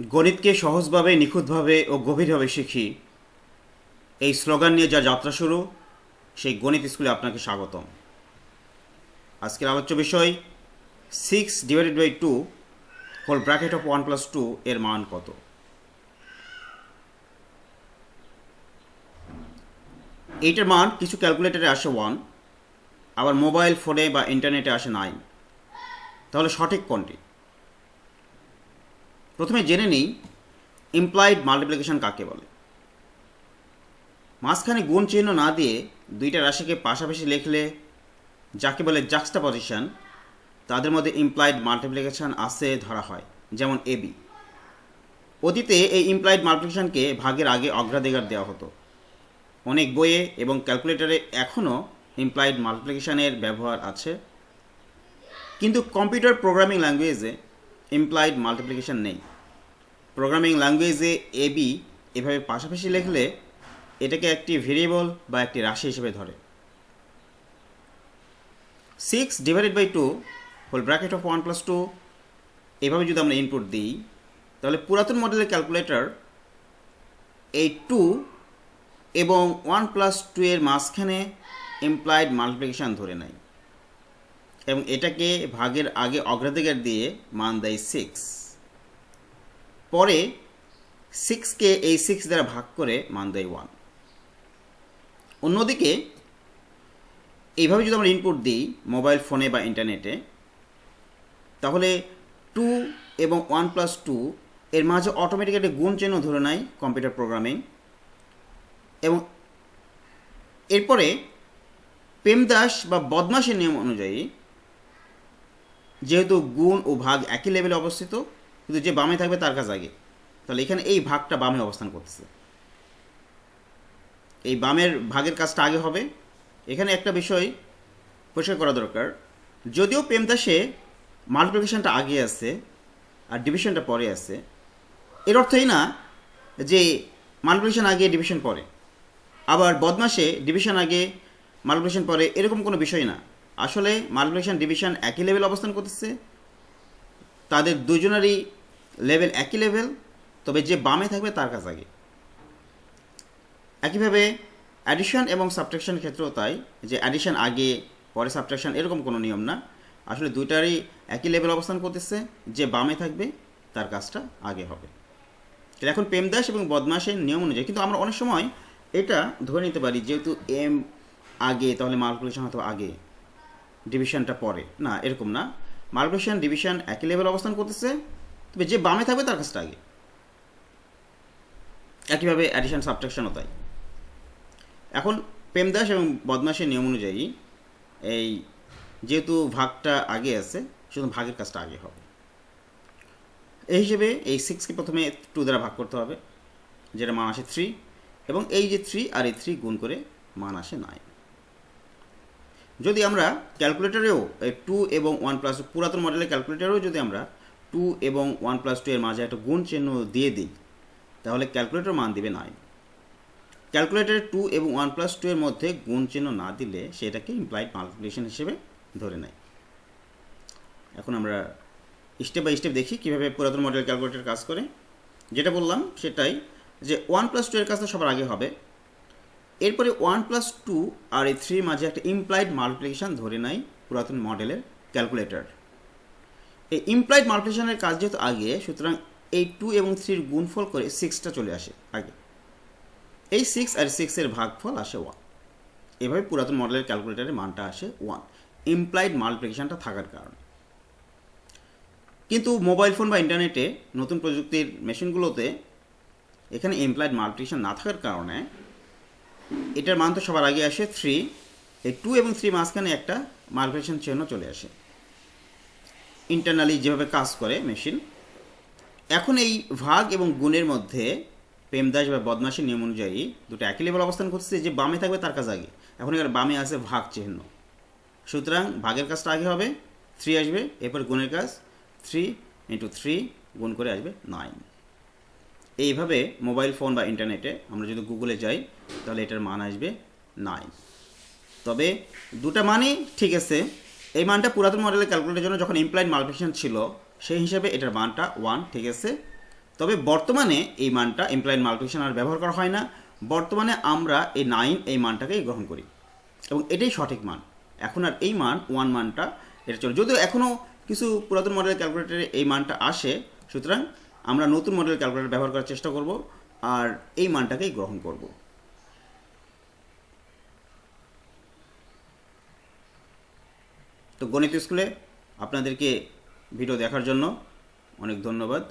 গণিতকে সহজভাবে, নিখুঁতভাবে ও গভীরভাবে শিখি। এই স্লোগান নিয়ে যা যাত্রা শুরু, সেই গণিত স্কুলে আপনাকে স্বাগতম। আজকের আলোচ্য বিষয় six divided by two whole bracket of one plus two এর মান কত? এইটার মান কিছু ক্যালকুলেটরে আসে ওয়ান আবার মোবাইল ফোনে বা ইন্টারনেটে আসে নাইন তাহলে সঠিক কোনটি? প্রথমে জেনে নিই ইমপ্লয়েড মাল্টিপ্লিকেশন কাকে বলে। মাঝখানে গুণ চিহ্ন না দিয়ে দুইটা রাশিকে পাশাপাশি লিখলে, যাকে বলে জাক্সটা পজিশন তাদের মধ্যে ইমপ্লয়েড মাল্টিপ্লিকেশন আছে ধরা হয়, যেমন এবি অতীতে এই ইমপ্লয়েড মাল্টিপ্লিকেশনকে ভাগের আগে অগ্রাধিকার দেওয়া হতো। অনেক বইয়ে এবং ক্যালকুলেটরে এখনও ইমপ্লয়েড মাল্টিপ্লিকেশনের ব্যবহার আছে। কিন্তু কম্পিউটার প্রোগ্রামিং ল্যাঙ্গুয়েজে ইমপ্লয়েড মাল্টিপ্লিকেশন নেই। প্রোগ্রামিং ল্যাঙ্গুয়েজে এ বি এভাবে পাশাপাশি লিখলে এটাকে একটি ভেরিয়েবল বা একটি রাশি হিসেবে ধরে। Six divided by two whole bracket of one plus two এভাবে যদি আমরা ইনপুট দিই, তাহলে পুরাতন মডেলের ক্যালকুলেটর এই টু এবং ওয়ান প্লাস টু এর মাঝখানে ইমপ্লয়েড মাল্টিপ্লিকেশান ধরে নেয়। এবং এটাকে ভাগের আগে অগ্রাধিকার দিয়ে মান দেয় সিক্স পরে সিক্সকে এই সিক্স দ্বারা ভাগ করে মান দেয় ওয়ান অন্যদিকে এইভাবে যদি আমরা ইনপুট দিই মোবাইল ফোনে বা ইন্টারনেটে তাহলে টু এবং ওয়ান প্লাস টু এর মাঝে অটোমেটিক্যালি গুণ চিহ্ন ধরে নেয় কম্পিউটার প্রোগ্রামিং এবং এরপরে প্রেমদাস বা বদমাসের নিয়ম অনুযায়ী যেহেতু গুণ ও ভাগ একই লেভেলে অবস্থিত, কিন্তু যে বামে থাকবে তার কাছে আগে। তাহলে এখানে এই ভাগটা বামে অবস্থান করতেছে। এই বামের ভাগের কাজটা আগে হবে। এখানে একটা বিষয় পরিষ্কার করা দরকার। যদিও প্রেমদাসে মাল্টিপ্লিকেশনটা আগে আছে আর ডিভিশনটা পরে আছে, এর অর্থই না যে মাল্টিপ্লিকেশন আগে ডিভিশন পরে। আবার বদমাসে ডিভিশন আগে মাল্টিপ্লিকেশন পরে, এরকম কোনো বিষয় না। আসলে মাল্টিপ্লিকেশন ডিভিশন একই লেভেল অবস্থান করতেছে। তাদের দুজনেরই লেভেল একই লেভেল তবে যে বামে থাকবে তার কাছে আগে। একইভাবে অ্যাডিশন এবং সাবট্রাকশন ক্ষেত্রেও তাই, যে অ্যাডিশন আগে, পরে সাবট্রাকশন এরকম কোনো নিয়ম না। আসলে দুইটারই একই লেভেল অবস্থান করতেছে, যে বামে থাকবে তার কাজটা আগে হবে। এখন প্রেমদাস এবং বদমাসের নিয়ম অনুযায়ী, কিন্তু আমরা অনেক সময় এটা ধরে নিতে পারি, যেহেতু এম আগে, তাহলে মাল্টিপ্লিকেশন হয়তো আগে। ডিভিশনটা পরে। না, এরকম না। মাল্টিপ্লিকেশন ডিভিশন একই লেভেল অবস্থান করতেছে, তবে যে বামে থাকবে তার কাছটা আগে। একইভাবে অ্যাডিশন সাবট্রাকশনও তাই। এখন প্রেমদাস এবং বদমাসের নিয়ম অনুযায়ী এই যেহেতু ভাগটা আগে আছে শুধু ভাগের কাজটা আগে হবে। এই হিসেবে এই সিক্সকে প্রথমে টু দ্বারা ভাগ করতে হবে, যেটা মান আসে থ্রি এবং এই যে থ্রি আর এই থ্রি গুণ করে মান আসে নাইন যদি আমরা ক্যালকুলেটরেও টু এবং ওয়ান প্লাস পুরাতন মডেলের ক্যালকুলেটরেও যদি আমরা টু এবং ওয়ান প্লাস টু এর মাঝে একটা গুণ চিহ্ন দিয়ে দিই, তাহলে ক্যালকুলেটর মান দিবে নাইন ক্যালকুলেটরে টু এবং ওয়ান প্লাস টু এর মধ্যে গুণ চিহ্ন না দিলে সেটাকে ইমপ্লাইড মাল্টিপ্লিকেশন হিসেবে ধরে নেয়। এখন আমরা স্টেপ বাই স্টেপ দেখি কীভাবে পুরাতন মডেল ক্যালকুলেটর কাজ করে। যেটা বললাম সেটাই যে ওয়ান প্লাস টু এর কাজটা সবার আগে হবে। এরপরে ওয়ান প্লাস টু আর এই থ্রির মাঝে একটা ইমপ্লাইড মাল্টিপ্লিকেশন ধরে নেয় পুরাতন মডেলের ক্যালকুলেটর এই ইমপ্লাইড মাল্টিপ্লিকেশনের কাজ যেহেতু আগে, সুতরাং এই টু এবং থ্রির গুণফল করে সিক্সটা চলে আসে আগে। এই সিক্স আর সিক্সের ভাগফল আসে ওয়ান এভাবে পুরাতন মডেলের ক্যালকুলেটারের মানটা আসে ওয়ান ইমপ্লাইড মাল্টিপ্লিকেশনটা থাকার কারণে। কিন্তু মোবাইল ফোন বা ইন্টারনেটে নতুন প্রযুক্তির মেশিনগুলোতে এখানে এমপ্লয়েড মাল্টিপ্লিকেশন না থাকার কারণে এটার মান তো সবার আগে আসে থ্রি এই টু এবং থ্রি মাঝখানে একটা মাল্টিপ্লিকেশন চিহ্ন চলে আসে। ইন্টারনালি যেভাবে কাজ করে মেশিন এখন এই ভাগ এবং গুণের মধ্যে প্রেমদাস বা বদমাসের নিয়ম অনুযায়ী দুটো একই লেভেল অবস্থান করছে যে বামে থাকবে তার কাজ আগে। এখন এবার বামে আছে ভাগ চিহ্ন। সুতরাং ভাগের কাজটা আগে হবে থ্রি আসবে, এরপর গুণের কাজ থ্রি ইন্টু থ্রি গুণ করে আসবে নাইন এইভাবে মোবাইল ফোন বা ইন্টারনেটে আমরা যদি গুগলে যাই, তাহলে এটার মান আসবে নাইন তবে দুটা মানই ঠিক আছে। এই মানটা পুরাতন মডেলের ক্যালকুলেটের জন্য যখন ইমপ্লয়েড মাল্টিপ্লিকেশন ছিল, সেই হিসাবে এটার মানটা ওয়ান ঠিক আছে? তবে বর্তমানে এই মানটা ইমপ্লাইড মাল্টিপ্লিকেশন আর ব্যবহার করা হয় না। বর্তমানে আমরা এই নাইন এই মানটাকেই গ্রহণ করি। এবং এটাই সঠিক মান। এখন আর এই মান ওয়ান মানটা এটা চলে। যদিও এখনও কিছু পুরাতন মডেলের ক্যালকুলেটরে এই মানটা আসে, সুতরাং আমরা নতুন মডেল ক্যালকুলেটর ব্যবহার করার চেষ্টা করব আর এই মানটাকেই গ্রহণ করব। তো গণিত স্কুলে আপনাদেরকে ভিডিও দেখার জন্য অনেক ধন্যবাদ।